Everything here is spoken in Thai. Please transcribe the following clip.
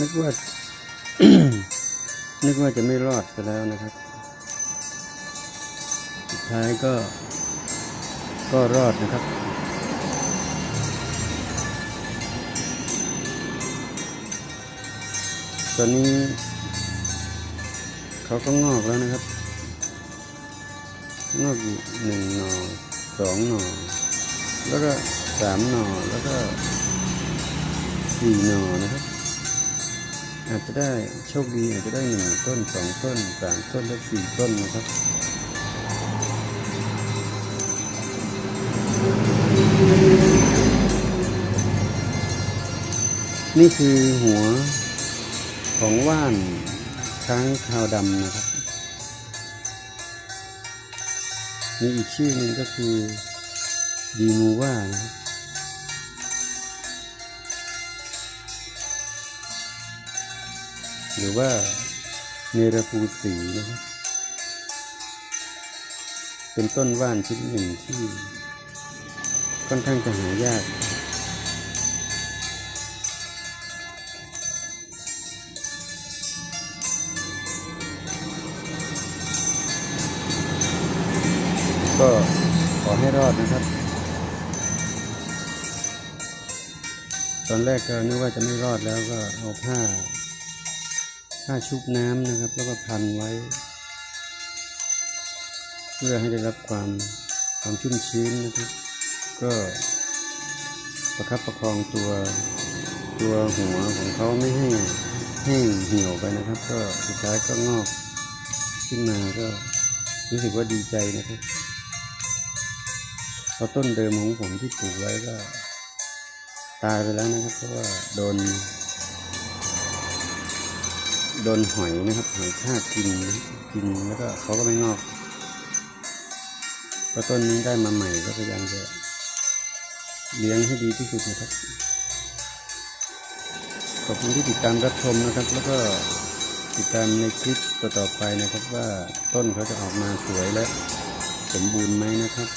นึกว่านึกว่าจะไม่รอดไปแล้วนะครับ สุดท้ายก็ ก็รอดนะครับ ตอนนี้เขาก็งอกแล้วนะครับ งอกอยู่หนึ่งหน่อสองหน่อแล้วก็สามหน่อแล้วก็สี่หน่อนะครับ อาจจะได้โชคดีอาจจะได้หนึ่งต้นสองต้นสามต้นและสี่ต้นนะครับนี่คือหัวของว่านค้างคาวดำนะครับ มีอีกชื่อหนึ่งก็คือดีมูว่านะครับ หรือว่าเนรภูสีนะครับเป็นต้นว่านชนิดหนึ่งที่ค่อนข้างจะหายากก็ขอให้รอดนะครับ ตอนแรกก็นึกว่าจะไม่รอดแล้วก็เอาผ้า ผ้าชุบน้ำนะครับ แล้วก็พันไว้ เพื่อให้ได้รับความความชุ่มชื้นนะครับ ก็ประคับประคองตัวตัวหัวของเขาไม่ให้แห้งเหี่ยวไปนะครับ ก็สุดท้ายก็งอกขึ้นมาก็รู้สึกว่าดีใจนะครับเพราะต้นเดิมของผมที่ปลูกไว้ก็ ตายไปแล้วนะครับ เพราะว่าโดน โดนหอยนะครับหอยทากกินกินแล้วก็เขาก็ไม่งอกก็ต้นนี้ได้มาใหม่ก็พยายามจะเลี้ยงให้ดีที่สุดนะครับ ขอบคุณที่ติดตามรับชมนะครับ แล้วก็ติดตามในคลิปต่อๆไปนะครับ ว่าต้นเขาจะออกมาสวยและสมบูรณ์ไหมนะครับ